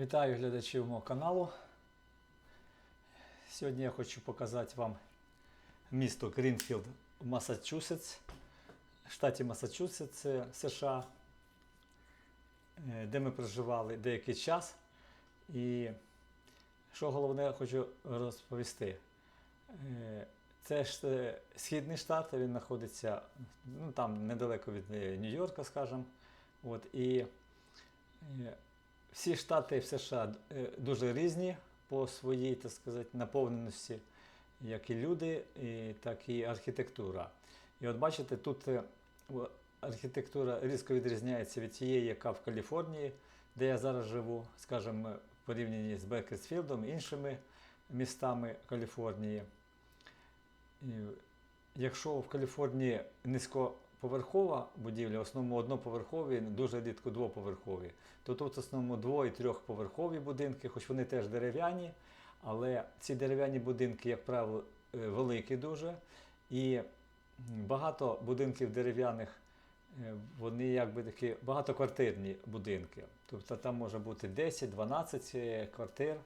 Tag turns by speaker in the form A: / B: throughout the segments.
A: Вітаю глядачів мого каналу. Сьогодні я хочу показати вам місто Грінфілд в Масачусетс, штаті Масачусетс, е, США, е, де ми проживали деякий час. І що головне хочу розповісти. Е, Це ж східний штат, він знаходиться ну, там недалеко від Нью-Йорка, скажімо. От, і всі штати в США е, дуже різні по своїй, так сказати, наповненості, як і люди, і, так і архітектура. І от бачите, тут е, архітектура різко відрізняється від тієї, яка в Каліфорнії, де я зараз живу, скажімо, в порівнянні з Бекерсфілдом, іншими містами Каліфорнії. Якщо в Каліфорнії низькоповерхова будівля, в основному одноповерхові, дуже рідко двоповерхові, то тут в основному дво- і трьохповерхові будинки, хоч вони теж дерев'яні, але ці дерев'яні будинки, як правило, е, великі дуже. І багато будинків дерев'яних, е, вони якби такі багатоквартирні будинки. Тобто там може бути 10-12 е, квартир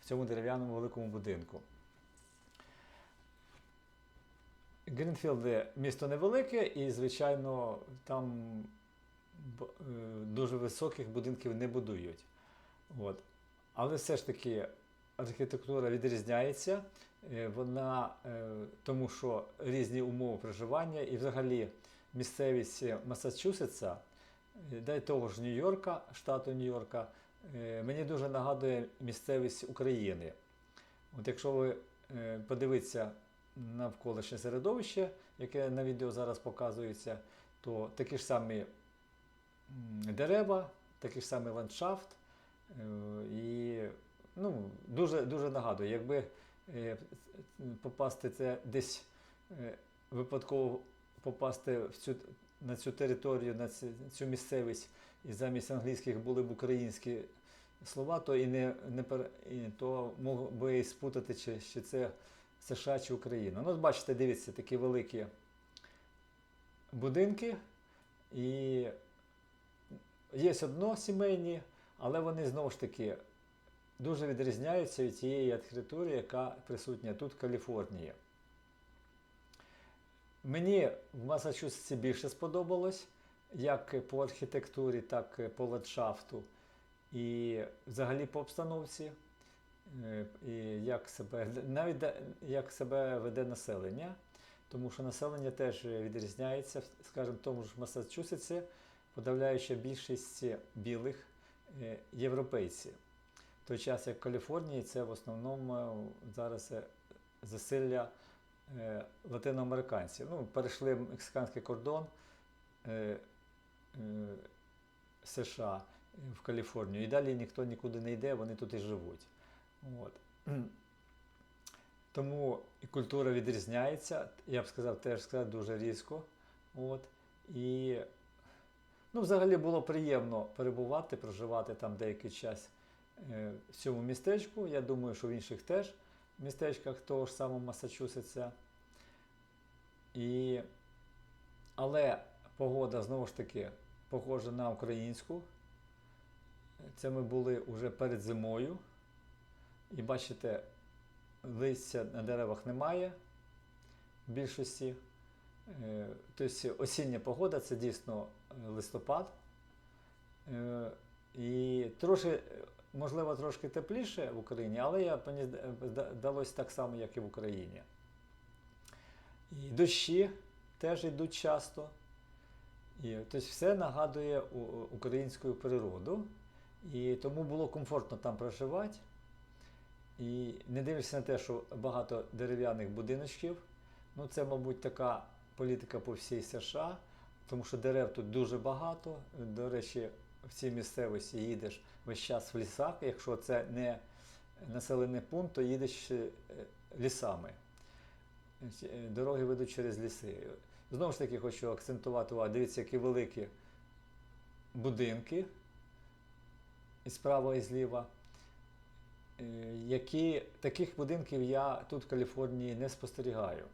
A: в цьому дерев'яному великому будинку. Грінфілд місто невелике і, звичайно, там е, дуже високих будинків не будують. От. Але все ж таки архітектура відрізняється, е, вона, е, тому що різні умови проживання і взагалі місцевість Масачусетса, е, да й того ж Нью-Йорка, штату Нью-Йорка, мені дуже нагадує місцевість України. От якщо ви подивитися навколишнє середовище, яке на відео зараз показується, то такі ж самі дерева, такий ж самий ландшафт. е, І ну, дуже, дуже нагадує, якби е, попасти це десь е, випадково попасти в цю, на цю територію, на цю, цю місцевість, і замість англійських були б українські слова, то і не, не то мог би і спутати, чи, чи це США чи Україна. Ну, от бачите, дивіться, такі великі будинки. І є односімейні, але вони знову ж таки дуже відрізняються від тієї архітектури, яка присутня тут, в Каліфорнії. Мені в Масачусетсі більше сподобалось, як по архітектурі, так і по ландшафту і взагалі по обстановці. Е, і як себе, навіть як себе веде населення, тому що населення теж відрізняється, скажімо, в тому ж Масачусетсі подавляюча більшість білих е, європейці. В той час, як в Каліфорнії, це в основному е, зараз засилля латиноамериканців. Ну, перейшли мексиканський кордон США в Каліфорнію, і далі ніхто нікуди не йде, вони тут і живуть. От. Тому і культура відрізняється, я б сказав, теж сказав, дуже різко. От. І ну, взагалі було приємно перебувати, проживати там деякий час е, в цьому містечку. Я думаю, що в інших теж містечках того ж самого Масачусетса. І... Але погода знову ж таки похожа на українську. Це ми були вже перед зимою. І бачите, листя на деревах немає в більшості. Е, Тобто осіння погода це дійсно е, листопад. Е, І трошки, можливо, трошки тепліше в Україні, але я, мені зда- зда- так само, як і в Україні. І дощі теж йдуть часто. І, тобто все нагадує українську природу. І тому було комфортно там проживати. І не дивлячись на те, що багато дерев'яних будиночків, ну це, мабуть, така політика по всій США, тому що дерев тут дуже багато. До речі, в цій місцевості їдеш весь час в лісах. Якщо це не населений пункт, то їдеш е, лісами. Е, Дороги ведуть через ліси. Знову ж таки, хочу акцентувати увагу. Дивіться, які великі будинки і справа, і зліва. Е, Які таких будинків я тут в Каліфорнії не спостерігаю.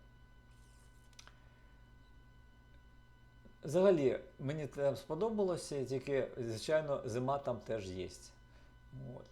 A: Взагалі, мені там сподобалося, тільки, звичайно, зима там теж є. От.